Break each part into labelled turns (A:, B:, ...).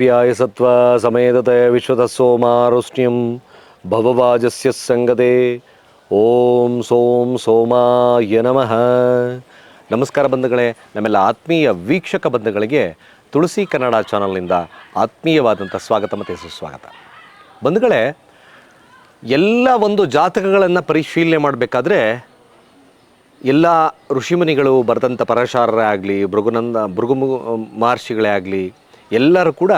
A: ಸತ್ವ ಸಮೇತತೆ ವಿಶ್ವದ ಸೋಮಾರುಷ್ಣ್ಯಂ ಭವವಾಜಸ್ಯ ಸಂಗತೆ. ಓಂ ಸೋಂ ಸೋಮಾಯ ನಮಃ. ನಮಸ್ಕಾರ ಬಂಧುಗಳೇ, ನಮ್ಮೆಲ್ಲ ಆತ್ಮೀಯ ವೀಕ್ಷಕ ಬಂಧುಗಳಿಗೆ ತುಳಸಿ ಕನ್ನಡ ಚಾನಲ್ನಿಂದ ಆತ್ಮೀಯವಾದಂಥ ಸ್ವಾಗತ ಮತ್ತು ಸುಸ್ವಾಗತ. ಬಂಧುಗಳೇ, ಎಲ್ಲ ಒಂದು ಜಾತಕಗಳನ್ನು ಪರಿಶೀಲನೆ ಮಾಡಬೇಕಾದ್ರೆ ಎಲ್ಲ ಋಷಿಮುನಿಗಳು ಬರೆದಂಥ ಪರಶಾರರೇ ಆಗಲಿ, ಭೃಗುನಂದ, ಭೃಗು ಮಹರ್ಷಿಗಳೇ ಆಗಲಿ ಎಲ್ಲರೂ ಕೂಡ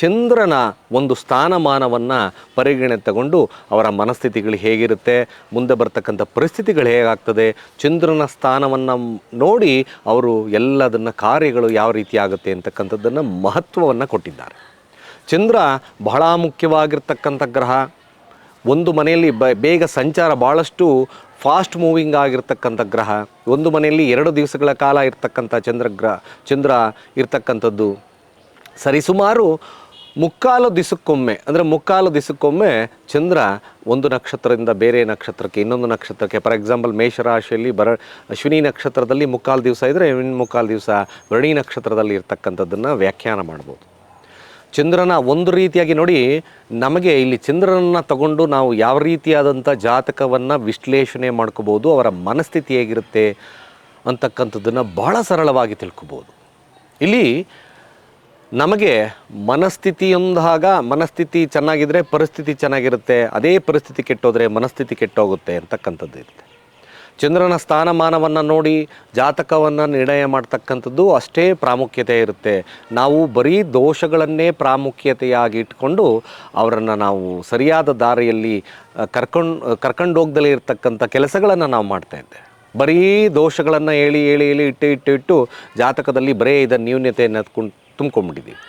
A: ಚಂದ್ರನ ಒಂದು ಸ್ಥಾನಮಾನವನ್ನು ಪರಿಗಣನೆ ತಗೊಂಡು ಅವರ ಮನಸ್ಥಿತಿಗಳು ಹೇಗಿರುತ್ತೆ, ಮುಂದೆ ಬರ್ತಕ್ಕಂಥ ಪರಿಸ್ಥಿತಿಗಳು ಹೇಗಾಗ್ತದೆ, ಚಂದ್ರನ ಸ್ಥಾನವನ್ನು ನೋಡಿ ಅವರು ಎಲ್ಲದನ್ನು ಕಾರ್ಯಗಳು ಯಾವ ರೀತಿ ಆಗುತ್ತೆ ಅಂತಕ್ಕಂಥದ್ದನ್ನು ಮಹತ್ವವನ್ನು ಕೊಟ್ಟಿದ್ದಾರೆ. ಚಂದ್ರ ಬಹಳ ಮುಖ್ಯವಾಗಿರ್ತಕ್ಕಂಥ ಗ್ರಹ. ಒಂದು ಮನೆಯಲ್ಲಿ ಬ, ಬೇಗ ಸಂಚಾರ ಭಾಳಷ್ಟು ಫಾಸ್ಟ್ ಮೂವಿಂಗ್ ಆಗಿರ್ತಕ್ಕಂಥ ಗ್ರಹ. ಒಂದು ಮನೆಯಲ್ಲಿ ಎರಡು ದಿವಸಗಳ ಕಾಲ ಇರ್ತಕ್ಕಂಥ ಚಂದ್ರಗ್ರಹ ಚಂದ್ರ ಇರ್ತಕ್ಕಂಥದ್ದು. ಸರಿಸುಮಾರು ಮುಕ್ಕಾಲು ದಿಸಕ್ಕೊಮ್ಮೆ, ಅಂದರೆ ಮುಕ್ಕಾಲು ದಿಸಕ್ಕೊಮ್ಮೆ ಚಂದ್ರ ಒಂದು ನಕ್ಷತ್ರದಿಂದ ಬೇರೆ ನಕ್ಷತ್ರಕ್ಕೆ, ಇನ್ನೊಂದು ನಕ್ಷತ್ರಕ್ಕೆ ಫಾರ್ ಎಕ್ಸಾಂಪಲ್ ಮೇಷರಾಶಿಯಲ್ಲಿ ಬರ ಅಶ್ವಿನಿ ನಕ್ಷತ್ರದಲ್ಲಿ ಮುಕ್ಕಾಲು ದಿವಸ ಇದ್ದರೆ ಇನ್ನು ಮುಕ್ಕಾಲು ದಿವಸ ಭರಣಿ ನಕ್ಷತ್ರದಲ್ಲಿ ಇರ್ತಕ್ಕಂಥದ್ದನ್ನು ವ್ಯಾಖ್ಯಾನ ಮಾಡ್ಬೋದು ಚಂದ್ರನ ಒಂದು ರೀತಿಯಾಗಿ ನೋಡಿ, ನಮಗೆ ಇಲ್ಲಿ ಚಂದ್ರನನ್ನು ತಗೊಂಡು ನಾವು ಯಾವ ರೀತಿಯಾದಂಥ ಜಾತಕವನ್ನು ವಿಶ್ಲೇಷಣೆ ಮಾಡ್ಕೋಬೋದು ಅವರ ಮನಸ್ಥಿತಿ ಹೇಗಿರುತ್ತೆ ಅಂತಕ್ಕಂಥದ್ದನ್ನು ಭಾಳ ಸರಳವಾಗಿ ತಿಳ್ಕೊಬೋದು ಇಲ್ಲಿ ನಮಗೆ ಮನಸ್ಥಿತಿಯೊಂದಾಗ ಮನಸ್ಥಿತಿ ಚೆನ್ನಾಗಿದ್ದರೆ ಪರಿಸ್ಥಿತಿ ಚೆನ್ನಾಗಿರುತ್ತೆ, ಅದೇ ಪರಿಸ್ಥಿತಿ ಕೆಟ್ಟೋದ್ರೆ ಮನಸ್ಥಿತಿ ಕೆಟ್ಟೋಗುತ್ತೆ ಅಂತಕ್ಕಂಥದ್ದು ಇರುತ್ತೆ. ಚಂದ್ರನ ಸ್ಥಾನಮಾನವನ್ನು ನೋಡಿ, ಜಾತಕವನ್ನು ನಿರ್ಣಯ ಮಾಡ್ತಕ್ಕಂಥದ್ದು ಅಷ್ಟೇ ಪ್ರಾಮುಖ್ಯತೆ ಇರುತ್ತೆ. ನಾವು ಬರೀ ದೋಷಗಳನ್ನೇ ಪ್ರಾಮುಖ್ಯತೆಯಾಗಿ ಇಟ್ಕೊಂಡು ಅವರನ್ನು ನಾವು ಸರಿಯಾದ ದಾರಿಯಲ್ಲಿ ಕರ್ಕೊಂಡು ಕರ್ಕೊಂಡೋಗ್ದಲೇ ಇರತಕ್ಕಂಥ ಕೆಲಸಗಳನ್ನು ನಾವು ಮಾಡ್ತಾ ಇದ್ದೆ ಬರೀ ದೋಷಗಳನ್ನು ಹೇಳಿ ಹೇಳಿ ಹೇಳಿ, ಇಟ್ಟು ಇಟ್ಟು ಇಟ್ಟು ಜಾತಕದಲ್ಲಿ ಬರೇ ಇದನ್ನು ನ್ಯೂನ್ಯತೆಯನ್ನು ತುಂಬ್ಕೊಂಡ್ಬಿಟ್ಟಿದ್ದೀವಿ.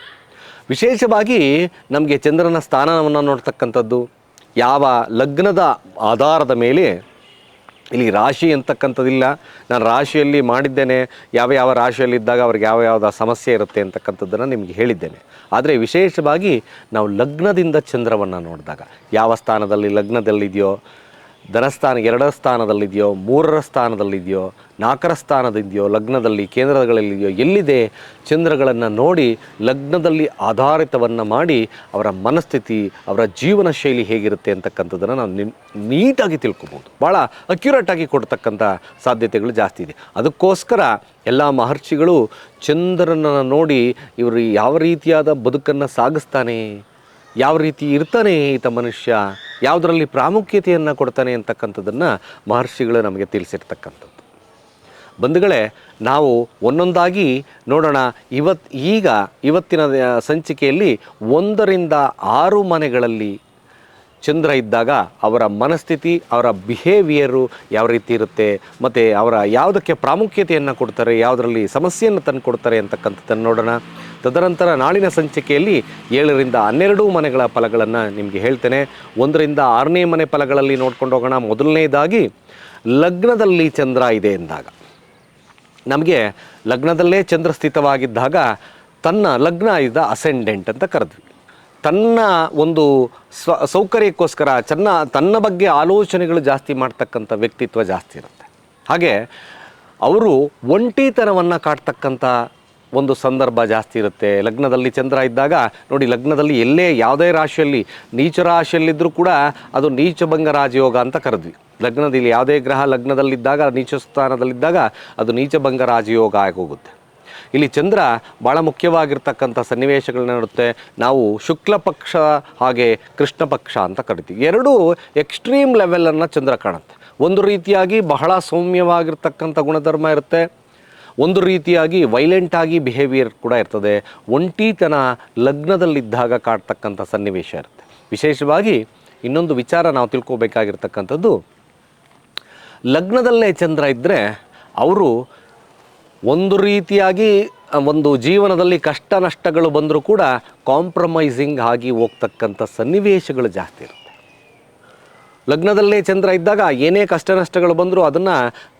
A: ವಿಶೇಷವಾಗಿ ನಮಗೆ ಚಂದ್ರನ ಸ್ಥಾನವನ್ನು ನೋಡ್ತಕ್ಕಂಥದ್ದು, ಯಾವ ಲಗ್ನದ ಆಧಾರದ ಮೇಲೆ ಇಲ್ಲಿ ರಾಶಿ ಅಂತಕ್ಕಂಥದ್ದಿಲ್ಲ. ನಾನು ರಾಶಿಯಲ್ಲಿ ಮಾಡಿದ್ದೇನೆ, ಯಾವ ಯಾವ ರಾಶಿಯಲ್ಲಿದ್ದಾಗ ಅವ್ರಿಗೆ ಯಾವ ಯಾವ್ದು ಸಮಸ್ಯೆ ಇರುತ್ತೆ ಅಂತಕ್ಕಂಥದ್ದನ್ನು ನಿಮಗೆ ಹೇಳಿದ್ದೇನೆ. ಆದರೆ ವಿಶೇಷವಾಗಿ ನಾವು ಲಗ್ನದಿಂದ ಚಂದ್ರವನ್ನು ನೋಡಿದಾಗ, ಯಾವ ಸ್ಥಾನದಲ್ಲಿ ಲಗ್ನದಲ್ಲಿದೆಯೋ ಧನಸ್ಥಾನ ಎರಡರ ಸ್ಥಾನದಲ್ಲಿದೆಯೋ, ಮೂರರ ಸ್ಥಾನದಲ್ಲಿದೆಯೋ, ನಾಲ್ಕರ ಸ್ಥಾನದಿದೆಯೋ ಲಗ್ನದಲ್ಲಿ ಕೇಂದ್ರಗಳಲ್ಲಿದೆಯೋ ಎಲ್ಲಿದೆ ಚಂದ್ರಗಳನ್ನು ನೋಡಿ ಲಗ್ನದಲ್ಲಿ ಆಧಾರಿತವನ್ನು ಮಾಡಿ ಅವರ ಮನಸ್ಥಿತಿ, ಅವರ ಜೀವನ ಶೈಲಿ ಹೇಗಿರುತ್ತೆ ಅಂತಕ್ಕಂಥದ್ದನ್ನು ನಾವು ನೀಟಾಗಿ ತಿಳ್ಕೊಬೋದು. ಭಾಳ ಅಕ್ಯುರೇಟಾಗಿ ಕೊಡ್ತಕ್ಕಂಥ ಸಾಧ್ಯತೆಗಳು ಜಾಸ್ತಿ ಇದೆ. ಅದಕ್ಕೋಸ್ಕರ ಎಲ್ಲ ಮಹರ್ಷಿಗಳು ಚಂದ್ರನನ್ನು ನೋಡಿ ಇವರು ಯಾವ ರೀತಿಯಾದ ಬದುಕನ್ನು ಸಾಗಿಸ್ತಾನೆ, ಯಾವ ರೀತಿ ಇರ್ತಾನೆ ಈತ ಮನುಷ್ಯ ಯಾವುದರಲ್ಲಿ ಪ್ರಾಮುಖ್ಯತೆಯನ್ನು ಕೊಡ್ತಾನೆ ಅಂತಕ್ಕಂಥದ್ದನ್ನು ಮಹರ್ಷಿಗಳು ನಮಗೆ ತಿಳಿಸಿರ್ತಕ್ಕಂಥದ್ದು. ಬಂಧುಗಳೇ, ನಾವು ಒಂದೊಂದಾಗಿ ನೋಡೋಣ ಇವತ್ತು ಈಗ ಇವತ್ತಿನ ಸಂಚಿಕೆಯಲ್ಲಿ ಒಂದರಿಂದ ಆರು ಮನೆಗಳಲ್ಲಿ ಚಂದ್ರ ಇದ್ದಾಗ ಅವರ ಮನಸ್ಥಿತಿ, ಅವರ ಬಿಹೇವಿಯರು ಯಾವ ರೀತಿ ಇರುತ್ತೆ, ಮತ್ತು ಅವರ ಯಾವುದಕ್ಕೆ ಪ್ರಾಮುಖ್ಯತೆಯನ್ನು ಕೊಡ್ತಾರೆ, ಯಾವುದರಲ್ಲಿ ಸಮಸ್ಯೆಯನ್ನು ತಂದು ಕೊಡ್ತಾರೆ ಅಂತಕ್ಕಂಥದ್ದನ್ನು ನೋಡೋಣ. ತದನಂತರ ನಾಳಿನ ಸಂಚಿಕೆಯಲ್ಲಿ ಏಳರಿಂದ ಹನ್ನೆರಡು ಮನೆಗಳ ಫಲಗಳನ್ನು ನಿಮಗೆ ಹೇಳ್ತೇನೆ. ಒಂದರಿಂದ ಆರನೇ ಮನೆ ಫಲಗಳಲ್ಲಿ ನೋಡ್ಕೊಂಡು ಹೋಗೋಣ. ಮೊದಲನೇದಾಗಿ ಲಗ್ನದಲ್ಲಿ ಚಂದ್ರ ಇದೆ ಎಂದಾಗ. ನಮಗೆ ಲಗ್ನದಲ್ಲೇ ಚಂದ್ರ ಸ್ಥಿತವಾಗಿದ್ದಾಗ ತನ್ನ ಲಗ್ನ ಇದ್ದ ಅಸೆಂಡೆಂಟ್ ಅಂತ ಕರೆದ್ವಿ. ತನ್ನ ಒಂದು ಸ್ವ, ಸೌಕರ್ಯಕ್ಕೋಸ್ಕರ ಚೆನ್ನ ತನ್ನ ಬಗ್ಗೆ ಆಲೋಚನೆಗಳು ಜಾಸ್ತಿ ಮಾಡ್ತಕ್ಕಂಥ ವ್ಯಕ್ತಿತ್ವ ಜಾಸ್ತಿ ಇರುತ್ತೆ. ಹಾಗೆ ಅವರು ಒಂಟಿತನವನ್ನು ಕಾಡ್ತಕ್ಕಂಥ ಒಂದು ಸಂದರ್ಭ ಜಾಸ್ತಿ ಇರುತ್ತೆ. ಲಗ್ನದಲ್ಲಿ ಚಂದ್ರ ಇದ್ದಾಗ, ನೋಡಿ ಲಗ್ನದಲ್ಲಿ ಎಲ್ಲೇ ಯಾವುದೇ ರಾಶಿಯಲ್ಲಿ, ನೀಚ ರಾಶಿಯಲ್ಲಿದ್ದರೂ ಕೂಡ ಅದು ನೀಚ ಭಂಗ ರಾಜಯೋಗ ಅಂತ ಕರೆದ್ವಿ. ಲಗ್ನದಲ್ಲಿ ಯಾವುದೇ ಗ್ರಹ ಲಗ್ನದಲ್ಲಿದ್ದಾಗ, ನೀಚ ಸ್ಥಾನದಲ್ಲಿದ್ದಾಗ ಅದು ನೀಚ ಭಂಗ ರಾಜಯೋಗ ಆಗೋಗುತ್ತೆ ಇಲ್ಲಿ ಚಂದ್ರ ಭಾಳ ಮುಖ್ಯವಾಗಿರ್ತಕ್ಕಂಥ ಸನ್ನಿವೇಶಗಳನ್ನ ನೋಡುತ್ತೆ. ನಾವು ಶುಕ್ಲ ಪಕ್ಷ ಹಾಗೆ ಕೃಷ್ಣ ಪಕ್ಷ ಅಂತ ಕರಿತೀವಿ. ಎರಡೂ ಎಕ್ಸ್ಟ್ರೀಮ್ ಲೆವೆಲನ್ನು ಚಂದ್ರ ಕಾಣುತ್ತೆ. ಒಂದು ರೀತಿಯಾಗಿ ಬಹಳ ಸೌಮ್ಯವಾಗಿರ್ತಕ್ಕಂಥ ಗುಣಧರ್ಮ ಇರುತ್ತೆ. ಒಂದು ರೀತಿಯಾಗಿ ವೈಲೆಂಟ್ ಆಗಿ ಬಿಹೇವಿಯರ್ ಕೂಡ ಇರ್ತದೆ. ಒಂಟಿತನ ಲಗ್ನದಲ್ಲಿದ್ದಾಗ ಕಾಡ್ತಕ್ಕಂಥ ಸನ್ನಿವೇಶ ಇರುತ್ತೆ. ವಿಶೇಷವಾಗಿ ಇನ್ನೊಂದು ವಿಚಾರ ನಾವು ತಿಳ್ಕೊಬೇಕಾಗಿರ್ತಕ್ಕಂಥದ್ದು, ಲಗ್ನದಲ್ಲೇ ಚಂದ್ರ ಇದ್ದರೆ ಅವರು ಒಂದು ರೀತಿಯಾಗಿ, ಒಂದು ಜೀವನದಲ್ಲಿ ಕಷ್ಟ ನಷ್ಟಗಳು ಬಂದರೂ ಕೂಡ ಕಾಂಪ್ರಮೈಸಿಂಗ್ ಆಗಿ ಹೋಗ್ತಕ್ಕಂಥ ಸನ್ನಿವೇಶಗಳು ಜಾಸ್ತಿ ಇರುತ್ತೆ. ಲಗ್ನದಲ್ಲೇ ಚಂದ್ರ ಇದ್ದಾಗ ಏನೇ ಕಷ್ಟ ನಷ್ಟಗಳು ಬಂದರೂ ಅದನ್ನು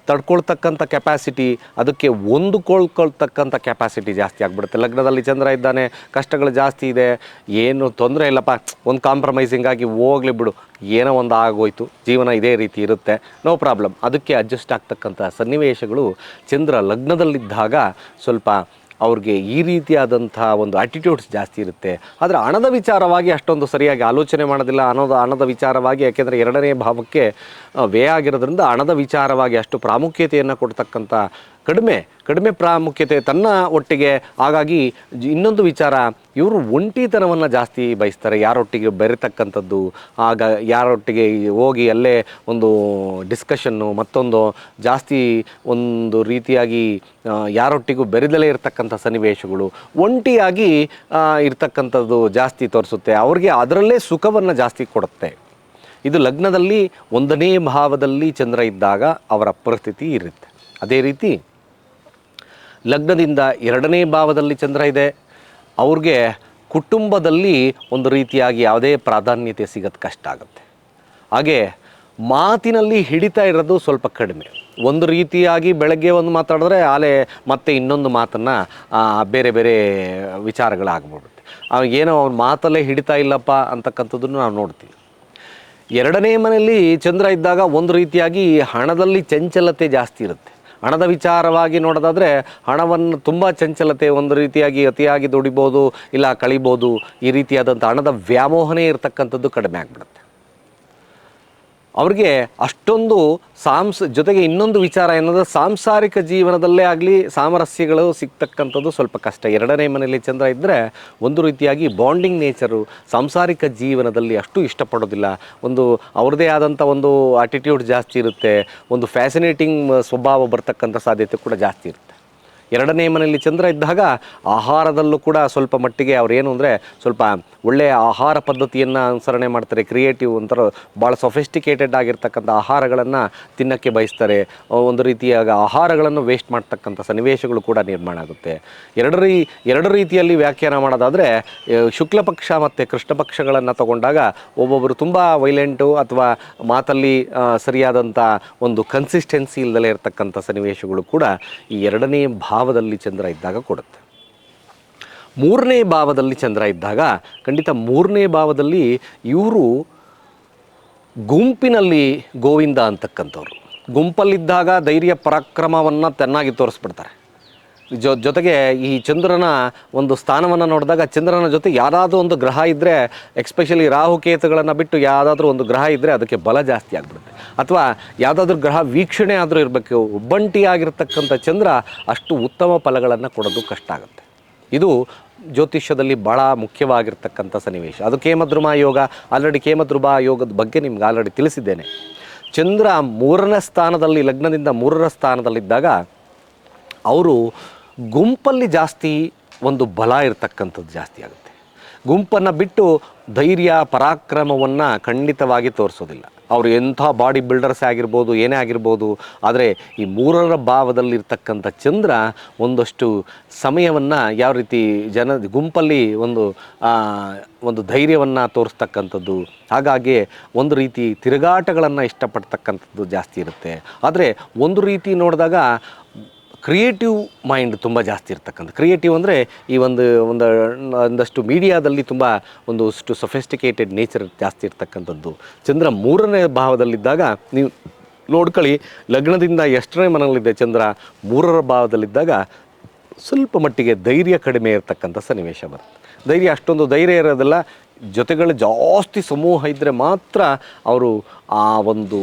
A: ತಡ್ಕೊಳ್ತಕ್ಕಂಥ ಕೆಪಾಸಿಟಿ ಅದಕ್ಕೆ ಹೊಂದ್ಕೊಳ್ಕೊಳ್ತಕ್ಕಂಥ ಕೆಪಾಸಿಟಿ ಜಾಸ್ತಿ ಆಗಿಬಿಡುತ್ತೆ. ಲಗ್ನದಲ್ಲಿ ಚಂದ್ರ ಇದ್ದಾನೆ, ಕಷ್ಟಗಳು ಜಾಸ್ತಿ ಇದೆ, ಏನು ತೊಂದರೆ ಇಲ್ಲಪ್ಪ, ಒಂದು ಕಾಂಪ್ರಮೈಸಿಂಗ್ ಆಗಿ ಹೋಗ್ಲಿ ಬಿಡು, ಏನೋ ಒಂದು ಆಗೋಯ್ತು, ಜೀವನ ಇದೇ ರೀತಿ ಇರುತ್ತೆ ನೋ ಪ್ರಾಬ್ಲಮ್ ಅದಕ್ಕೆ ಅಡ್ಜಸ್ಟ್ ಆಗ್ತಕ್ಕಂಥ ಸನ್ನಿವೇಶಗಳು ಚಂದ್ರ ಲಗ್ನದಲ್ಲಿದ್ದಾಗ ಸ್ವಲ್ಪ ಅವ್ರಿಗೆ ಈ ರೀತಿಯಾದಂಥ ಒಂದು ಆ್ಯಟಿಟ್ಯೂಡ್ಸ್ ಜಾಸ್ತಿ ಇರುತ್ತೆ. ಆದರೆ ಹಣದ ವಿಚಾರವಾಗಿ ಅಷ್ಟೊಂದು ಸರಿಯಾಗಿ ಆಲೋಚನೆ ಮಾಡೋದಿಲ್ಲ. ಅನ್ನೋದು ಹಣದ ವಿಚಾರವಾಗಿ, ಯಾಕೆಂದರೆ ಎರಡನೇ ಭಾವಕ್ಕೆ ವೇ ಆಗಿರೋದ್ರಿಂದ ಹಣದ ವಿಚಾರವಾಗಿ ಅಷ್ಟು ಪ್ರಾಮುಖ್ಯತೆಯನ್ನು ಕೊಡ್ತಕ್ಕಂಥ ಕಡಿಮೆ ಕಡಿಮೆ ಪ್ರಾಮುಖ್ಯತೆ ತನ್ನ ಒಟ್ಟಿಗೆ. ಹಾಗಾಗಿ ಇನ್ನೊಂದು ವಿಚಾರ, ಇವರು ಒಂಟಿತನವನ್ನು ಜಾಸ್ತಿ ಬಯಸ್ತಾರೆ, ಯಾರೊಟ್ಟಿಗೆ ಬೆರೆತಕ್ಕಂಥದ್ದು. ಆಗ ಯಾರೊಟ್ಟಿಗೆ ಹೋಗಿ ಅಲ್ಲೇ ಒಂದು ಡಿಸ್ಕಷನ್ನು ಮತ್ತೊಂದು ಜಾಸ್ತಿ ಒಂದು ರೀತಿಯಾಗಿ ಯಾರೊಟ್ಟಿಗೂ ಬೆರೆದಲೇ ಇರತಕ್ಕಂಥ ಸನ್ನಿವೇಶಗಳು. ಒಂಟಿಯಾಗಿ ಇರ್ತಕ್ಕಂಥದ್ದು ಜಾಸ್ತಿ ತೋರಿಸುತ್ತೆ. ಅವ್ರಿಗೆ ಅದರಲ್ಲೇ ಸುಖವನ್ನು ಜಾಸ್ತಿ ಕೊಡುತ್ತೆ. ಇದು ಲಗ್ನದಲ್ಲಿ ಒಂದನೇ ಭಾವದಲ್ಲಿ ಚಂದ್ರ ಇದ್ದಾಗ ಅವರ ಪರಿಸ್ಥಿತಿ ಇರುತ್ತೆ. ಅದೇ ರೀತಿ ಲಗ್ನದಿಂದ ಎರಡನೇ ಭಾವದಲ್ಲಿ ಚಂದ್ರ ಇದೆ. ಅವ್ರಿಗೆ ಕುಟುಂಬದಲ್ಲಿ ಒಂದು ರೀತಿಯಾಗಿ ಯಾವುದೇ ಪ್ರಾಧಾನ್ಯತೆ ಸಿಗೋದು ಕಷ್ಟ ಆಗುತ್ತೆ. ಹಾಗೆ ಮಾತಿನಲ್ಲಿ ಹಿಡಿತಾ ಇರೋದು ಸ್ವಲ್ಪ ಕಡಿಮೆ. ಒಂದು ರೀತಿಯಾಗಿ ಬೆಳಗ್ಗೆ ಒಂದು ಮಾತಾಡಿದ್ರೆ ಆಲೆ ಮತ್ತೆ ಇನ್ನೊಂದು ಮಾತನ್ನು ಬೇರೆ ಬೇರೆ ವಿಚಾರಗಳಾಗ್ಬಿಡುತ್ತೆ. ಏನೋ ಅವ್ನ ಮಾತಲ್ಲೇ ಹಿಡಿತಾ ಇಲ್ಲಪ್ಪ ಅಂತಕ್ಕಂಥದ್ದನ್ನು ನಾವು ನೋಡ್ತೀವಿ. ಎರಡನೇ ಮನೆಯಲ್ಲಿ ಚಂದ್ರ ಇದ್ದಾಗ ಒಂದು ರೀತಿಯಾಗಿ ಹಣದಲ್ಲಿ ಚಂಚಲತೆ ಜಾಸ್ತಿ ಇರುತ್ತೆ. ಹಣದ ವಿಚಾರವಾಗಿ ನೋಡೋದಾದರೆ ಹಣವನ್ನು ತುಂಬ ಚಂಚಲತೆ, ಒಂದು ರೀತಿಯಾಗಿ ಅತಿಯಾಗಿ ದುಡಿಬೋದು, ಇಲ್ಲ ಕಳಿಬೋದು, ಈ ರೀತಿಯಾದಂಥ ಹಣದ ವ್ಯಾಮೋಹನೇ ಇರತಕ್ಕಂಥದ್ದು ಕಡಿಮೆ ಆಗಿಬಿಡುತ್ತೆ. ಅವ್ರಿಗೆ ಅಷ್ಟೊಂದು ಸಾಂಸ್, ಜೊತೆಗೆ ಇನ್ನೊಂದು ವಿಚಾರ ಏನಂದ್ರೆ ಸಾಂಸಾರಿಕ ಜೀವನದಲ್ಲೇ ಆಗಲಿ ಸಾಮರಸ್ಯಗಳು ಸಿಗ್ತಕ್ಕಂಥದ್ದು ಸ್ವಲ್ಪ ಕಷ್ಟ. ಎರಡನೇ ಮನೆಯಲ್ಲಿ ಚಂದ್ರ ಇದ್ದರೆ ಒಂದು ರೀತಿಯಾಗಿ ಬಾಂಡಿಂಗ್ ನೇಚರು ಸಾಂಸಾರಿಕ ಜೀವನದಲ್ಲಿ ಅಷ್ಟು ಇಷ್ಟಪಡೋದಿಲ್ಲ. ಒಂದು ಅವ್ರದ್ದೇ ಆದಂಥ ಒಂದು ಆಟಿಟ್ಯೂಡ್ ಜಾಸ್ತಿ ಇರುತ್ತೆ. ಒಂದು ಫ್ಯಾಸಿನೇಟಿಂಗ್ ಸ್ವಭಾವ ಬರ್ತಕ್ಕಂಥ ಸಾಧ್ಯತೆ ಕೂಡ ಜಾಸ್ತಿ ಇರುತ್ತೆ. ಎರಡನೇ ಮನೆಯಲ್ಲಿ ಚಂದ್ರ ಇದ್ದಾಗ ಆಹಾರದಲ್ಲೂ ಕೂಡ ಸ್ವಲ್ಪ ಮಟ್ಟಿಗೆ ಅವ್ರು ಏನು ಅಂದರೆ ಸ್ವಲ್ಪ ಒಳ್ಳೆಯ ಆಹಾರ ಪದ್ಧತಿಯನ್ನು ಅನುಸರಣೆ ಮಾಡ್ತಾರೆ ಕ್ರಿಯೇಟಿವ್ ಒಂಥರ ಭಾಳ ಸೊಫಿಸ್ಟಿಕೇಟೆಡ್ ಆಗಿರ್ತಕ್ಕಂಥ ಆಹಾರಗಳನ್ನು ತಿನ್ನೋಕ್ಕೆ ಬಯಸ್ತಾರೆ. ಒಂದು ರೀತಿಯಾಗ ಆಹಾರಗಳನ್ನು ವೇಸ್ಟ್ ಮಾಡ್ತಕ್ಕಂಥ ಸನ್ನಿವೇಶಗಳು ಕೂಡ ನಿರ್ಮಾಣ ಆಗುತ್ತೆ. ಎರಡು ರೀ ಎರಡು ರೀತಿಯಲ್ಲಿ ವ್ಯಾಖ್ಯಾನ ಮಾಡೋದಾದರೆ ಶುಕ್ಲ ಪಕ್ಷ ಮತ್ತು ಕೃಷ್ಣ ಪಕ್ಷಗಳನ್ನು ತಗೊಂಡಾಗ ಒಬ್ಬೊಬ್ಬರು ತುಂಬ ವೈಲೆಂಟು ಅಥವಾ ಮಾತಲ್ಲಿ ಸರಿಯಾದಂಥ ಒಂದು ಕನ್ಸಿಸ್ಟೆನ್ಸಿ ಇಲ್ಲದಲೇ ಇರತಕ್ಕಂಥ ಸನ್ನಿವೇಶಗಳು ಕೂಡ ಈ ಎರಡನೇ ಭಾವದಲ್ಲಿ ಚಂದ್ರ ಇದ್ದಾಗ ಕೊಡುತ್ತೆ. ಮೂರನೇ ಭಾವದಲ್ಲಿ ಚಂದ್ರ ಇದ್ದಾಗ ಖಂಡಿತ ಮೂರನೇ ಭಾವದಲ್ಲಿ ಇವರು ಗುಂಪಿನಲ್ಲಿ ಗೋವಿಂದ ಅಂತಕ್ಕಂಥವ್ರು. ಗುಂಪಲ್ಲಿದ್ದಾಗ ಧೈರ್ಯ ಪರಾಕ್ರಮವನ್ನು ಚೆನ್ನಾಗಿ ತೋರಿಸ್ಬಿಡ್ತಾರೆ. ಜೊ, ಜೊತೆಗೆ ಈ ಚಂದ್ರನ ಒಂದು ಸ್ಥಾನವನ್ನು ನೋಡಿದಾಗ ಚಂದ್ರನ ಜೊತೆ ಯಾರಾದರೂ ಒಂದು ಗ್ರಹ ಇದ್ದರೆ ಎಕ್ಸ್ಪೆಷಲಿ ರಾಹುಕೇತುಗಳನ್ನು ಬಿಟ್ಟು ಯಾವುದಾದ್ರೂ ಒಂದು ಗ್ರಹ ಇದ್ದರೆ ಅದಕ್ಕೆ ಬಲ ಜಾಸ್ತಿ ಆಗಿಬಿಡುತ್ತೆ. ಅಥವಾ ಯಾವುದಾದ್ರೂ ಗ್ರಹ ವೀಕ್ಷಣೆ ಆದರೂ ಇರಬೇಕು ಒಬ್ಬಂಟಿಯಾಗಿರ್ತಕ್ಕಂಥ ಚಂದ್ರ ಅಷ್ಟು ಉತ್ತಮ ಫಲಗಳನ್ನು ಕೊಡೋದು ಕಷ್ಟ ಆಗುತ್ತೆ. ಇದು ಜ್ಯೋತಿಷ್ಯದಲ್ಲಿ ಭಾಳ ಮುಖ್ಯವಾಗಿರ್ತಕ್ಕಂಥ ಸನ್ನಿವೇಶ. ಅದು ಕೇಮದ್ರುಮ ಯೋಗ, ಆಲ್ರೆಡಿ ಕೇಮದ್ರುಮ ಯೋಗದ ಬಗ್ಗೆ ನಿಮ್ಗೆ ಆಲ್ರೆಡಿ ತಿಳಿಸಿದ್ದೇನೆ. ಚಂದ್ರ ಮೂರನೇ ಸ್ಥಾನದಲ್ಲಿ, ಲಗ್ನದಿಂದ ಮೂರರ ಸ್ಥಾನದಲ್ಲಿದ್ದಾಗ, ಅವರು ಗುಂಪಲ್ಲಿ ಜಾಸ್ತಿ ಒಂದು ಬಲ ಇರತಕ್ಕಂಥದ್ದು ಜಾಸ್ತಿ ಆಗುತ್ತೆ. ಗುಂಪನ್ನು ಬಿಟ್ಟು ಧೈರ್ಯ, ಪರಾಕ್ರಮವನ್ನು ಖಂಡಿತವಾಗಿ ತೋರಿಸೋದಿಲ್ಲ. ಅವರು ಎಂಥ ಬಾಡಿ ಬಿಲ್ಡರ್ಸ್ ಆಗಿರ್ಬೋದು, ಏನೇ ಆಗಿರ್ಬೋದು, ಆದರೆ ಈ ಮೂರರ ಭಾವದಲ್ಲಿರ್ತಕ್ಕಂಥ ಚಂದ್ರ ಒಂದಷ್ಟು ಸಮಯವನ್ನು ಯಾವ ರೀತಿ ಜನ ಗುಂಪಲ್ಲಿ ಒಂದು ಒಂದು ಧೈರ್ಯವನ್ನು ತೋರಿಸ್ತಕ್ಕಂಥದ್ದು, ಹಾಗಾಗಿ ಒಂದು ರೀತಿ ತಿರುಗಾಟಗಳನ್ನು ಇಷ್ಟಪಡ್ತಕ್ಕಂಥದ್ದು ಜಾಸ್ತಿ ಇರುತ್ತೆ. ಆದರೆ ಒಂದು ರೀತಿ ನೋಡಿದಾಗ ಕ್ರಿಯೇಟಿವ್ ಮೈಂಡ್ ತುಂಬ ಜಾಸ್ತಿ ಇರ್ತಕ್ಕಂಥ ಕ್ರಿಯೇಟಿವ್ ಅಂದರೆ ಈ ಒಂದು ಒಂದು, ಒಂದಷ್ಟು ಮೀಡಿಯಾದಲ್ಲಿ ತುಂಬ ಒಂದು ಅಷ್ಟು ಸೊಫಿಸ್ಟಿಕೇಟೆಡ್ ನೇಚರ್ ಜಾಸ್ತಿ ಇರ್ತಕ್ಕಂಥದ್ದು. ಚಂದ್ರ ಮೂರನೇ ಭಾವದಲ್ಲಿದ್ದಾಗ ನೀವು ನೋಡ್ಕೊಳ್ಳಿ, ಲಗ್ನದಿಂದ ಎಷ್ಟನೇ ಮನೆಯಲ್ಲಿದೆ ಚಂದ್ರ, ಮೂರರ ಭಾವದಲ್ಲಿದ್ದಾಗ ಸ್ವಲ್ಪ ಮಟ್ಟಿಗೆ ಧೈರ್ಯ ಕಡಿಮೆ ಇರತಕ್ಕಂಥ ಸನ್ನಿವೇಶ ಬರುತ್ತೆ. ಧೈರ್ಯ ಅಷ್ಟೊಂದು ಧೈರ್ಯ ಇರೋದಿಲ್ಲ. ಜೊತೆಗಳು ಜಾಸ್ತಿ ಸಮೂಹ ಇದ್ದರೆ ಮಾತ್ರ ಅವರು ಆ ಒಂದು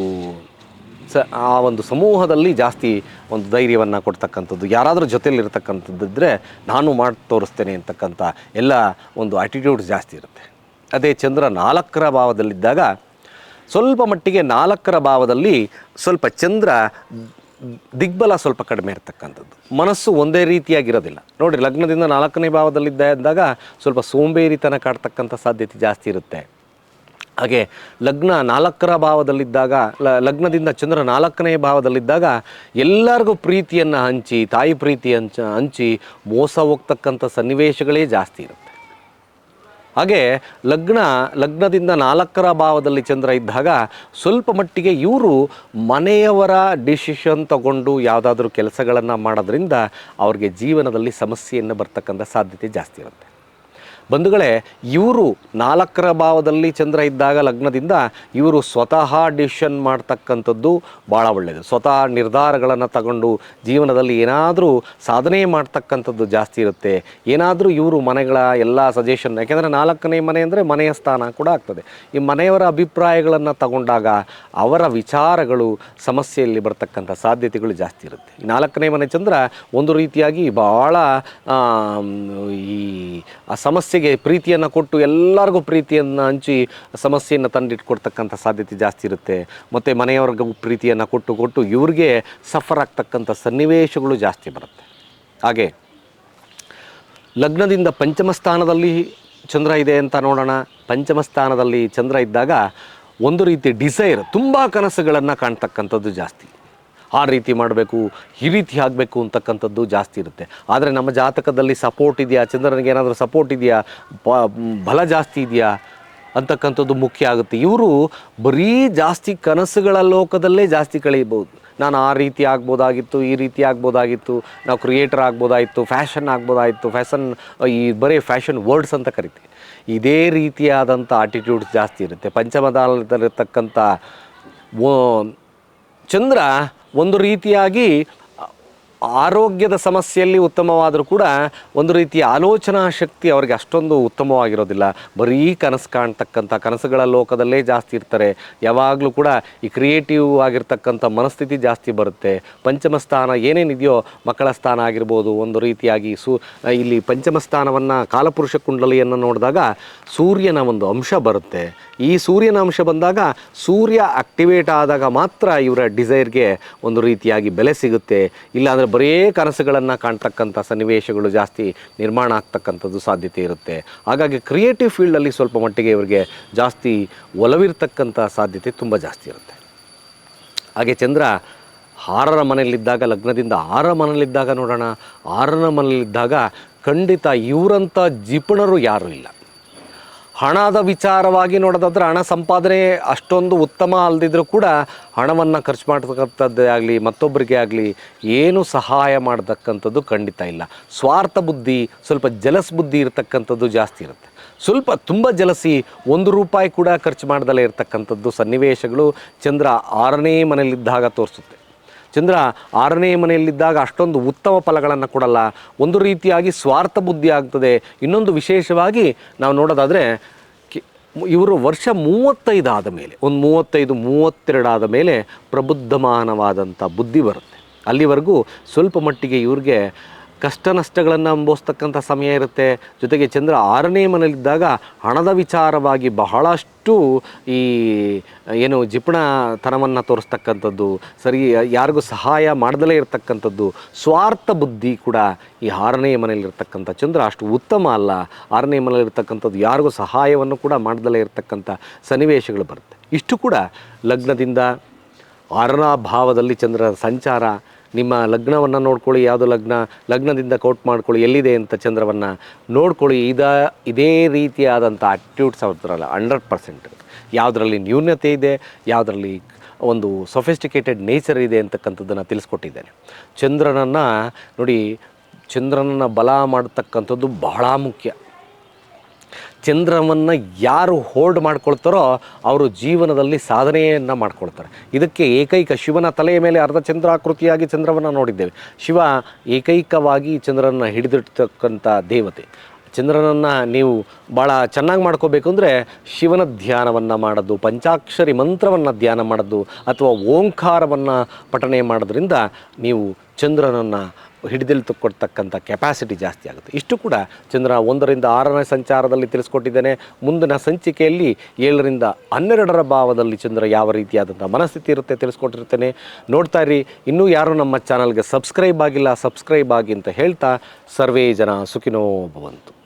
A: ಸ, ಆ ಒಂದು ಸಮೂಹದಲ್ಲಿ ಜಾಸ್ತಿ ಒಂದು ಧೈರ್ಯವನ್ನು ಕೊಡ್ತಕ್ಕಂಥದ್ದು, ಯಾರಾದರೂ ಜೊತೆಯಲ್ಲಿರ್ತಕ್ಕಂಥದ್ದಿದ್ದರೆ ನಾನು ಮಾಡಿ, ತೋರಿಸ್ತೇನೆ ಅಂತಕ್ಕಂಥ ಎಲ್ಲ ಒಂದು ಆ್ಯಟಿಟ್ಯೂಡ್ ಜಾಸ್ತಿ ಇರುತ್ತೆ. ಅದೇ ಚಂದ್ರ ನಾಲ್ಕರ ಭಾವದಲ್ಲಿದ್ದಾಗ ಸ್ವಲ್ಪ ಮಟ್ಟಿಗೆ ನಾಲ್ಕರ ಭಾವದಲ್ಲಿ ಸ್ವಲ್ಪ ಚಂದ್ರ ದಿಗ್ಬಲ ಸ್ವಲ್ಪ ಕಡಿಮೆ ಇರತಕ್ಕಂಥದ್ದು. ಮನಸ್ಸು ಒಂದೇ ರೀತಿಯಾಗಿರೋದಿಲ್ಲ. ನೋಡಿರಿ ಲಗ್ನದಿಂದ ನಾಲ್ಕನೇ ಭಾವದಲ್ಲಿದ್ದ ಇದ್ದಾಗ ಸ್ವಲ್ಪ ಸೋಂಬೇರಿತನ ಕಾಡ್ತಕ್ಕಂಥ ಸಾಧ್ಯತೆ ಜಾಸ್ತಿ ಇರುತ್ತೆ. ಹಾಗೆ ಲಗ್ನ ನಾಲ್ಕರ ಭಾವದಲ್ಲಿದ್ದಾಗ ಲಗ್ನದಿಂದ ಚಂದ್ರ ನಾಲ್ಕನೇ ಭಾವದಲ್ಲಿದ್ದಾಗ ಎಲ್ಲರಿಗೂ ಪ್ರೀತಿಯನ್ನು ಹಂಚಿ, ತಾಯಿ ಪ್ರೀತಿ ಹಂಚ, ಹಂಚಿ ಮೋಸ ಹೋಗ್ತಕ್ಕಂಥ ಸನ್ನಿವೇಶಗಳೇ ಜಾಸ್ತಿ ಇರುತ್ತೆ. ಹಾಗೆ ಲಗ್ನ, ಲಗ್ನದಿಂದ ನಾಲ್ಕರ ಭಾವದಲ್ಲಿ ಚಂದ್ರ ಇದ್ದಾಗ ಸ್ವಲ್ಪ ಮಟ್ಟಿಗೆ ಇವರು ಮನೆಯವರ ಡಿಸಿಷನ್ ತಗೊಂಡು ಯಾವುದಾದ್ರೂ ಕೆಲಸಗಳನ್ನು ಮಾಡೋದ್ರಿಂದ ಅವ್ರಿಗೆ ಜೀವನದಲ್ಲಿ ಸಮಸ್ಯೆಯನ್ನು ಬರ್ತಕ್ಕಂಥ ಸಾಧ್ಯತೆ ಜಾಸ್ತಿ ಇರುತ್ತೆ. ಬಂಧುಗಳೇ, ಇವರು ನಾಲ್ಕರ ಭಾವದಲ್ಲಿ ಚಂದ್ರ ಇದ್ದಾಗ ಲಗ್ನದಿಂದ ಇವರು ಸ್ವತಃ ಡಿಸಿಷನ್ ಮಾಡ್ತಕ್ಕಂಥದ್ದು ಭಾಳ ಒಳ್ಳೆಯದು ಸ್ವತಃ ನಿರ್ಧಾರಗಳನ್ನು ತಗೊಂಡು ಜೀವನದಲ್ಲಿ ಏನಾದರೂ ಸಾಧನೆ ಮಾಡ್ತಕ್ಕಂಥದ್ದು ಜಾಸ್ತಿ ಇರುತ್ತೆ. ಏನಾದರೂ ಇವರು ಮನೆಗಳ ಎಲ್ಲ ಸಜೆಷನ್ ಯಾಕೆಂದರೆ ನಾಲ್ಕನೇ ಮನೆ ಅಂದರೆ ಮನೆಯ ಸ್ಥಾನ ಕೂಡ ಆಗ್ತದೆ. ಈ ಮನೆಯವರ ಅಭಿಪ್ರಾಯಗಳನ್ನು ತಗೊಂಡಾಗ ಅವರ ವಿಚಾರಗಳು ಸಮಸ್ಯೆಯಲ್ಲಿ ಬರ್ತಕ್ಕಂಥ ಸಾಧ್ಯತೆಗಳು ಜಾಸ್ತಿ ಇರುತ್ತೆ. ನಾಲ್ಕನೇ ಮನೆ ಚಂದ್ರ ಒಂದು ರೀತಿಯಾಗಿ ಭಾಳ ಈ, ಆ ಸಮಸ್ಯೆಗೆ ಪ್ರೀತಿಯನ್ನು ಕೊಟ್ಟು ಎಲ್ಲರಿಗೂ ಪ್ರೀತಿಯನ್ನು ಹಂಚಿ ಸಮಸ್ಯೆಯನ್ನು ತಂದಿಟ್ಕೊಡ್ತಕ್ಕಂಥ ಸಾಧ್ಯತೆ ಜಾಸ್ತಿ ಇರುತ್ತೆ. ಮತ್ತು ಮನೆಯವ್ರಿಗೂ ಪ್ರೀತಿಯನ್ನು ಕೊಟ್ಟು ಕೊಟ್ಟು ಇವ್ರಿಗೆ ಸಫರ್ ಆಗ್ತಕ್ಕಂಥ ಸನ್ನಿವೇಶಗಳು ಜಾಸ್ತಿ ಬರುತ್ತೆ. ಹಾಗೆ ಲಗ್ನದಿಂದ ಪಂಚಮ ಸ್ಥಾನದಲ್ಲಿ ಚಂದ್ರ ಇದೆ ಅಂತ ನೋಡೋಣ. ಪಂಚಮ ಸ್ಥಾನದಲ್ಲಿ ಚಂದ್ರ ಇದ್ದಾಗ ಒಂದು ರೀತಿ ಡಿಸೈರ್ ತುಂಬ ಕನಸುಗಳನ್ನು ಕಾಣ್ತಕ್ಕಂಥದ್ದು ಜಾಸ್ತಿ. ಆ ರೀತಿ ಮಾಡಬೇಕು, ಈ ರೀತಿ ಆಗಬೇಕು ಅಂತಕ್ಕಂಥದ್ದು ಜಾಸ್ತಿ ಇರುತ್ತೆ. ಆದರೆ ನಮ್ಮ ಜಾತಕದಲ್ಲಿ ಸಪೋರ್ಟ್ ಇದೆಯಾ? ಚಂದ್ರನಿಗೆ ಏನಾದರೂ ಸಪೋರ್ಟ್ ಇದೆಯಾ? ಬಲ ಜಾಸ್ತಿ ಇದೆಯಾ? ಅಂತಕ್ಕಂಥದ್ದು ಮುಖ್ಯ ಆಗುತ್ತೆ. ಇವರು ಬರೀ ಜಾಸ್ತಿ ಕನಸುಗಳ ಲೋಕದಲ್ಲೇ ಜಾಸ್ತಿ ಕಳೀಬೋದು ನಾನು ಆ ರೀತಿ ಆಗ್ಬೋದಾಗಿತ್ತು, ಈ ರೀತಿ ಆಗ್ಬೋದಾಗಿತ್ತು, ನಾವು ಕ್ರಿಯೇಟರ್ ಆಗ್ಬೋದಾಗಿತ್ತು ಫ್ಯಾಷನ್ ಆಗ್ಬೋದಾಗಿತ್ತು ಫ್ಯಾಷನ್ ಈ ಬರೀ ಫ್ಯಾಷನ್ ವರ್ಡ್ಸ್ ಅಂತ ಕರಿತೀವಿ. ಇದೇ ರೀತಿಯಾದಂಥ ಆಟಿಟ್ಯೂಡ್ಸ್ ಜಾಸ್ತಿ ಇರುತ್ತೆ. ಪಂಚಮದಾಲದಲ್ಲಿರ್ತಕ್ಕಂಥ ಚಂದ್ರ ಒಂದು ರೀತಿಯಾಗಿ ಆರೋಗ್ಯದ ಸಮಸ್ಯೆಯಲ್ಲಿ ಉತ್ತಮವಾದರೂ ಕೂಡ ಒಂದು ರೀತಿಯ ಆಲೋಚನಾ ಶಕ್ತಿ ಅವರಿಗೆ ಅಷ್ಟೊಂದು ಉತ್ತಮವಾಗಿರೋದಿಲ್ಲ. ಬರೀ ಕನಸು ಕಾಣ್ತಕ್ಕಂಥ, ಕನಸುಗಳ ಲೋಕದಲ್ಲೇ ಜಾಸ್ತಿ ಇರ್ತಾರೆ. ಯಾವಾಗಲೂ ಕೂಡ ಈ ಕ್ರಿಯೇಟಿವ್ ಆಗಿರ್ತಕ್ಕಂಥ ಮನಸ್ಥಿತಿ ಜಾಸ್ತಿ ಬರುತ್ತೆ. ಪಂಚಮ ಸ್ಥಾನ ಏನೇನಿದೆಯೋ ಮಕ್ಕಳ ಸ್ಥಾನ ಆಗಿರ್ಬೋದು, ಒಂದು ರೀತಿಯಾಗಿ ಸು, ಇಲ್ಲಿ ಪಂಚಮ ಸ್ಥಾನವನ್ನು ಕಾಲಪುರುಷ ಕುಂಡಲಿಯನ್ನು ನೋಡಿದಾಗ ಸೂರ್ಯನ ಒಂದು ಅಂಶ ಬರುತ್ತೆ. ಈ ಸೂರ್ಯನ ಅಂಶ ಬಂದಾಗ ಸೂರ್ಯ ಆಕ್ಟಿವೇಟ್ ಆದಾಗ ಮಾತ್ರ ಇವರ ಡಿಸೈರ್ಗೆ ಒಂದು ರೀತಿಯಾಗಿ ಬೆಲೆ ಸಿಗುತ್ತೆ. ಇಲ್ಲಾಂದರೆ ಬರೀ ಕನಸುಗಳನ್ನು ಕಾಣ್ತಕ್ಕಂಥ ಸನ್ನಿವೇಶಗಳು ಜಾಸ್ತಿ ನಿರ್ಮಾಣ ಆಗ್ತಕ್ಕಂಥದ್ದು ಸಾಧ್ಯತೆ ಇರುತ್ತೆ. ಹಾಗಾಗಿ ಕ್ರಿಯೇಟಿವ್ ಫೀಲ್ಡಲ್ಲಿ ಸ್ವಲ್ಪ ಮಟ್ಟಿಗೆ ಇವರಿಗೆ ಜಾಸ್ತಿ ಒಲವಿರ್ತಕ್ಕಂಥ ಸಾಧ್ಯತೆ ತುಂಬ ಜಾಸ್ತಿ ಇರುತ್ತೆ. ಹಾಗೆ ಚಂದ್ರ ಆರರ ಮನೆಯಲ್ಲಿದ್ದಾಗ, ಲಗ್ನದಿಂದ ಆರರ ಮನೆಯಲ್ಲಿದ್ದಾಗ ನೋಡೋಣ. ಆರರ ಮನೆಯಲ್ಲಿದ್ದಾಗ ಖಂಡಿತ ಇವರಂಥ ಜಿಪಣರು ಯಾರೂ ಇಲ್ಲ. ಹಣದ ವಿಚಾರವಾಗಿ ನೋಡೋದಾದ್ರೆ ಹಣ ಸಂಪಾದನೆ ಅಷ್ಟೊಂದು ಉತ್ತಮ ಅಲ್ಲದಿದ್ದರೂ ಕೂಡ ಹಣವನ್ನು ಖರ್ಚು ಮಾಡತಕ್ಕಂಥದ್ದೇ ಆಗಲಿ ಮತ್ತೊಬ್ಬರಿಗೆ ಆಗಲಿ ಏನು ಸಹಾಯ ಮಾಡತಕ್ಕಂಥದ್ದು ಖಂಡಿತ ಇಲ್ಲ. ಸ್ವಾರ್ಥ ಬುದ್ಧಿ, ಸ್ವಲ್ಪ ಜಲಸ್ ಬುದ್ಧಿ ಇರತಕ್ಕಂಥದ್ದು ಜಾಸ್ತಿ ಇರುತ್ತೆ. ಸ್ವಲ್ಪ ತುಂಬ ಜಲಸಿ ಒಂದು ರೂಪಾಯಿ ಕೂಡ ಖರ್ಚು ಮಾಡ್ದಲೇ ಇರತಕ್ಕಂಥದ್ದು ಸನ್ನಿವೇಶಗಳು ಚಂದ್ರ ಆರನೇ ಮನೆಯಲ್ಲಿದ್ದಾಗ ತೋರಿಸುತ್ತೆ. ಚಂದ್ರ ಆರನೇ ಮನೆಯಲ್ಲಿದ್ದಾಗ ಅಷ್ಟೊಂದು ಉತ್ತಮ ಫಲಗಳನ್ನು ಕೊಡಲ್ಲ. ಒಂದು ರೀತಿಯಾಗಿ ಸ್ವಾರ್ಥ ಬುದ್ಧಿ ಆಗ್ತದೆ. ಇನ್ನೊಂದು ವಿಶೇಷವಾಗಿ ನಾವು ನೋಡೋದಾದರೆ ಇವರು ವರ್ಷ ಮೂವತ್ತೈದು ಆದ ಮೇಲೆ, ಒಂದು ಮೂವತ್ತೈದು ಮೂವತ್ತೆರಡಾದ ಮೇಲೆ ಪ್ರಬುದ್ಧಮಾನವಾದಂಥ ಬುದ್ಧಿ ಬರುತ್ತೆ. ಅಲ್ಲಿವರೆಗೂ ಸ್ವಲ್ಪ ಮಟ್ಟಿಗೆ ಇವ್ರಿಗೆ ಕಷ್ಟ ನಷ್ಟಗಳನ್ನು ಅನುಭವಿಸ್ತಕ್ಕಂಥ ಸಮಯ ಇರುತ್ತೆ. ಜೊತೆಗೆ ಚಂದ್ರ ಆರನೇ ಮನೆಯಲ್ಲಿದ್ದಾಗ ಹಣದ ವಿಚಾರವಾಗಿ ಬಹಳಷ್ಟು ಈ, ಏನು ಜಿಪುಣತನವನ್ನು ತೋರಿಸ್ತಕ್ಕಂಥದ್ದು, ಸರಿ, ಯಾರಿಗೂ ಸಹಾಯ ಮಾಡದಲೇ ಇರತಕ್ಕಂಥದ್ದು, ಸ್ವಾರ್ಥ ಬುದ್ಧಿ ಕೂಡ ಈ ಆರನೇ ಮನೆಯಲ್ಲಿರ್ತಕ್ಕಂಥ ಚಂದ್ರ ಅಷ್ಟು ಉತ್ತಮ ಅಲ್ಲ. ಆರನೇ ಮನೆಯಲ್ಲಿರ್ತಕ್ಕಂಥದ್ದು ಯಾರಿಗೂ ಸಹಾಯವನ್ನು ಕೂಡ ಮಾಡದಲೇ ಇರತಕ್ಕಂಥ ಸನ್ನಿವೇಶಗಳು ಬರುತ್ತೆ. ಇಷ್ಟು ಕೂಡ ಲಗ್ನದಿಂದ ಆರನೇ ಭಾವದಲ್ಲಿ ಚಂದ್ರನ ಸಂಚಾರ ನಿಮ್ಮ ಲಗ್ನವನ್ನು ನೋಡ್ಕೊಳ್ಳಿ, ಯಾವುದು ಲಗ್ನ, ಲಗ್ನದಿಂದ ಕೌಟ್ ಮಾಡ್ಕೊಳ್ಳಿ, ಎಲ್ಲಿದೆ ಅಂತ ಚಂದ್ರವನ್ನು ನೋಡ್ಕೊಳ್ಳಿ. ಇದ, ಇದೇ ರೀತಿಯಾದಂಥ ಆ್ಯಟಿಟ್ಯೂಡ್ಸ್ ಅವ್ರದ್ರಲ್ಲ ಹಂಡ್ರೆಡ್ ಪರ್ಸೆಂಟ್ ಯಾವುದರಲ್ಲಿ ನ್ಯೂನ್ಯತೆ ಇದೆ, ಯಾವುದರಲ್ಲಿ ಒಂದು ಸೊಫಿಸ್ಟಿಕೇಟೆಡ್ ನೇಚರ್ ಇದೆ ಅಂತಕ್ಕಂಥದ್ದನ್ನು ತಿಳಿಸ್ಕೊಟ್ಟಿದ್ದೇನೆ. ಚಂದ್ರನನ್ನು ನೋಡಿ, ಚಂದ್ರನನ್ನು ಬಲ ಮಾಡತಕ್ಕಂಥದ್ದು ಬಹಳ ಮುಖ್ಯ. ಚಂದ್ರವನ್ನು ಯಾರು ಹೋಲ್ಡ್ ಮಾಡ್ಕೊಳ್ತಾರೋ ಅವರು ಜೀವನದಲ್ಲಿ ಸಾಧನೆಯನ್ನು ಮಾಡ್ಕೊಳ್ತಾರೆ. ಇದಕ್ಕೆ ಏಕೈಕ ಶಿವನ ತಲೆಯ ಮೇಲೆ ಅರ್ಧ ಚಂದ್ರಾಕೃತಿಯಾಗಿ ಚಂದ್ರವನ್ನು ನೋಡಿದ್ದೇವೆ. ಶಿವ ಏಕೈಕವಾಗಿ ಚಂದ್ರನ ಹಿಡಿದಿರ್ತಕ್ಕಂಥ ದೇವತೆ. ಚಂದ್ರನನ್ನು ನೀವು ಭಾಳ ಚೆನ್ನಾಗಿ ಮಾಡ್ಕೋಬೇಕು ಅಂದರೆ ಶಿವನ ಧ್ಯಾನವನ್ನು ಮಾಡೋದು, ಪಂಚಾಕ್ಷರಿ ಮಂತ್ರವನ್ನು ಧ್ಯಾನ ಮಾಡೋದು, ಅಥವಾ ಓಂಕಾರವನ್ನು ಪಠನೆ ಮಾಡೋದ್ರಿಂದ ನೀವು ಚಂದ್ರನನ್ನು ಹಿಡಿದಿಳ್ತುಕೊಡ್ತಕ್ಕಂಥ ಕೆಪಾಸಿಟಿ ಜಾಸ್ತಿ ಆಗುತ್ತೆ. ಇಷ್ಟು ಕೂಡ ಚಂದ್ರ ಒಂದರಿಂದ ಆರನೇ ಸಂಚಾರದಲ್ಲಿ ತಿಳಿಸ್ಕೊಟ್ಟಿದ್ದೇನೆ. ಮುಂದಿನ ಸಂಚಿಕೆಯಲ್ಲಿ ಏಳರಿಂದ ಹನ್ನೆರಡರ ಭಾವದಲ್ಲಿ ಚಂದ್ರ ಯಾವ ರೀತಿಯಾದಂಥ ಮನಸ್ಥಿತಿ ಇರುತ್ತೆ ತಿಳಿಸ್ಕೊಟ್ಟಿರ್ತೇನೆ. ನೋಡ್ತಾ ಇರಿ, ಇನ್ನೂ ಯಾರು ನಮ್ಮ ಚಾನಲ್ಗೆ ಸಬ್ಸ್ಕ್ರೈಬ್ ಆಗಿಲ್ಲ ಸಬ್ಸ್ಕ್ರೈಬ್ ಆಗಿ ಅಂತ ಹೇಳ್ತಾ ಸರ್ವೇ ಜನ ಸುಖಿನೋ ಭವಂತು.